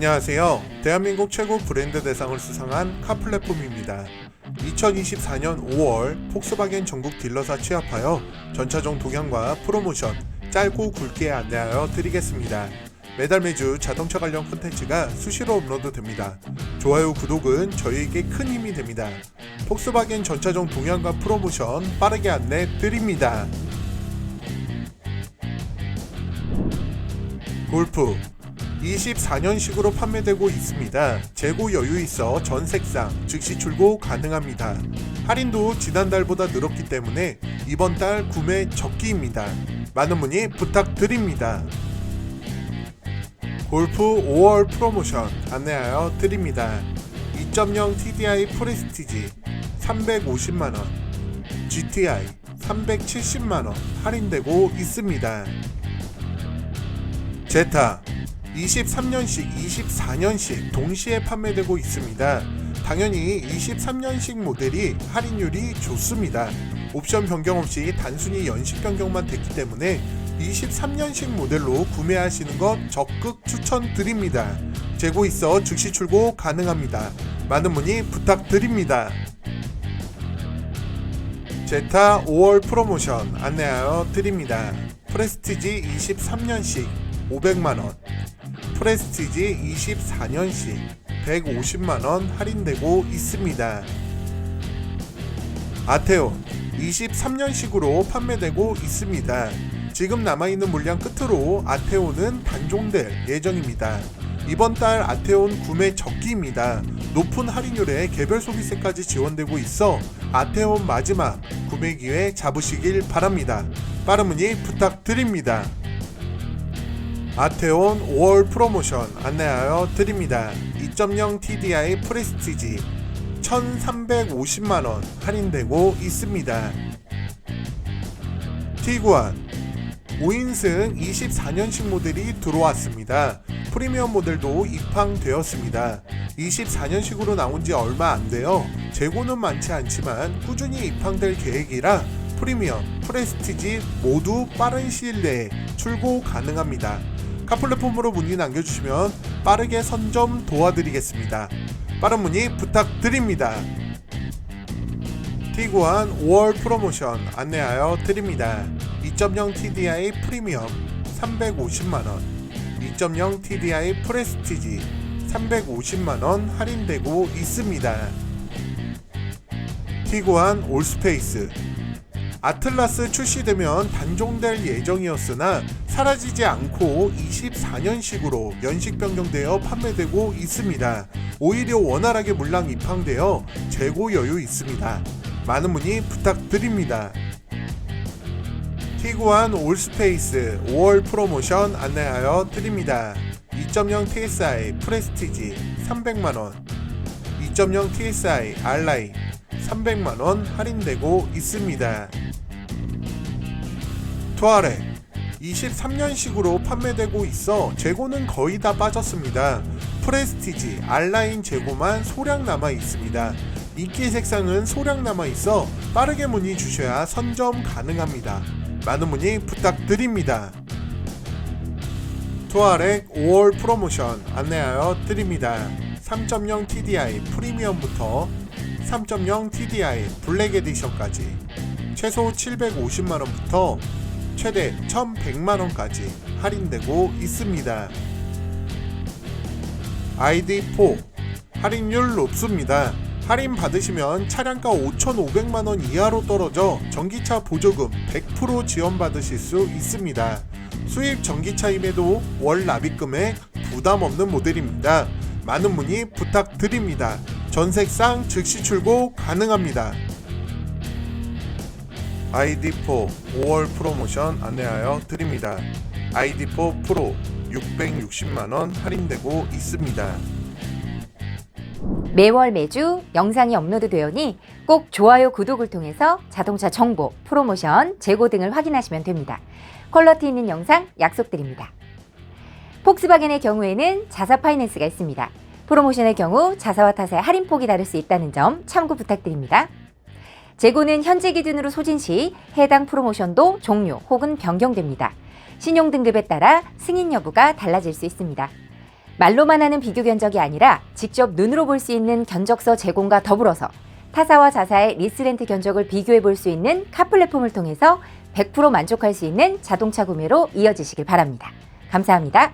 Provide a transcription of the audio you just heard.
안녕하세요. 대한민국 최고 브랜드 대상을 수상한 카 플랫폼입니다. 2024년 5월 폭스바겐 전국 딜러사 취합하여 전차종 동향과 프로모션 짧고 굵게 안내하여 드리겠습니다. 매달 매주 자동차 관련 콘텐츠가 수시로 업로드됩니다. 좋아요, 구독은 저희에게 큰 힘이 됩니다. 폭스바겐 전차종 동향과 프로모션 빠르게 안내 드립니다. 골프 24년식으로 판매되고 있습니다. 재고 여유 있어 전 색상 즉시 출고 가능합니다. 할인도 지난달보다 늘었기 때문에 이번 달 구매 적기입니다. 많은 문의 부탁드립니다. 골프 5월 프로모션 안내하여 드립니다. 2.0 TDI 프레스티지 350만원, GTI 370만원 할인되고 있습니다. 제타 23년식, 24년식 동시에 판매되고 있습니다. 당연히 23년식 모델이 할인율이 좋습니다. 옵션 변경 없이 단순히 연식 변경만 됐기 때문에 23년식 모델로 구매하시는 것 적극 추천드립니다. 재고 있어 즉시 출고 가능합니다. 많은 문의 부탁드립니다. 제타 5월 프로모션 안내하여 드립니다. 프레스티지 23년식 500만원, 프레스티지 24년식 150만원 할인되고 있습니다. 아테온 23년식으로 판매되고 있습니다. 지금 남아있는 물량 끝으로 아테온은 단종될 예정입니다. 이번 달 아테온 구매 적기입니다. 높은 할인율에 개별 소비세까지 지원되고 있어 아테온 마지막 구매 기회 잡으시길 바랍니다. 빠른 문의 부탁드립니다. 아테온 5월 프로모션 안내하여 드립니다. 2.0 TDI 프레스티지 1350만원 할인되고 있습니다. 티구안 5인승 24년식 모델이 들어왔습니다. 프리미엄 모델도 입항되었습니다. 24년식으로 나온 지 얼마 안 돼요. 재고는 많지 않지만 꾸준히 입항될 계획이라 프리미엄, 프레스티지 모두 빠른 시일 내에 출고 가능합니다. 카플랫폼으로 문의 남겨주시면 빠르게 선점 도와드리겠습니다. 빠른 문의 부탁드립니다. 티구안 5월 프로모션 안내하여 드립니다. 2.0 TDI 프리미엄 350만원, 2.0 TDI 프레스티지 350만원 할인되고 있습니다. 티구안 올스페이스 아틀라스 출시되면 단종될 예정이었으나 사라지지 않고 24년식으로 연식 변경되어 판매되고 있습니다. 오히려 원활하게 물량 입항되어 재고 여유 있습니다. 많은 문의 부탁드립니다. 티구안 올스페이스 5월 프로모션 안내하여 드립니다. 2.0 TSI 프레스티지 300만원, 2.0 TSI 알라이 300만원 할인되고 있습니다. 투아렉 23년식으로 판매되고 있어 재고는 거의 다 빠졌습니다. 프레스티지 알라인 재고만 소량 남아 있습니다. 인기 색상은 소량 남아 있어 빠르게 문의 주셔야 선점 가능합니다. 많은 문의 부탁드립니다. 투아렉 5월 프로모션 안내하여 드립니다. 3.0 TDI 프리미엄부터 3.0 TDI 블랙 에디션까지 최소 750만원부터 최대 1100만원까지 할인되고 있습니다. ID4 할인율 높습니다. 할인 받으시면 차량가 5,500만원 이하로 떨어져 전기차 보조금 100% 지원받으실 수 있습니다. 수입 전기차임에도 월 납입 금액 부담 없는 모델입니다. 많은 문의 부탁드립니다. 전색상 즉시 출고 가능합니다. ID4 5월 프로모션 안내하여 드립니다. ID4 프로 660만원 할인되고 있습니다. 매월 매주 영상이 업로드되오니 꼭 좋아요, 구독을 통해서 자동차 정보, 프로모션, 재고 등을 확인하시면 됩니다. 퀄러티 있는 영상 약속드립니다. 폭스바겐의 경우에는 자사 파이낸스가 있습니다. 프로모션의 경우 자사와 타사의 할인폭이 다를 수 있다는 점 참고 부탁드립니다. 재고는 현재 기준으로 소진 시 해당 프로모션도 종료 혹은 변경됩니다. 신용 등급에 따라 승인 여부가 달라질 수 있습니다. 말로만 하는 비교 견적이 아니라 직접 눈으로 볼 수 있는 견적서 제공과 더불어서 타사와 자사의 리스렌트 견적을 비교해 볼 수 있는 카 플랫폼을 통해서 100% 만족할 수 있는 자동차 구매로 이어지시길 바랍니다. 감사합니다.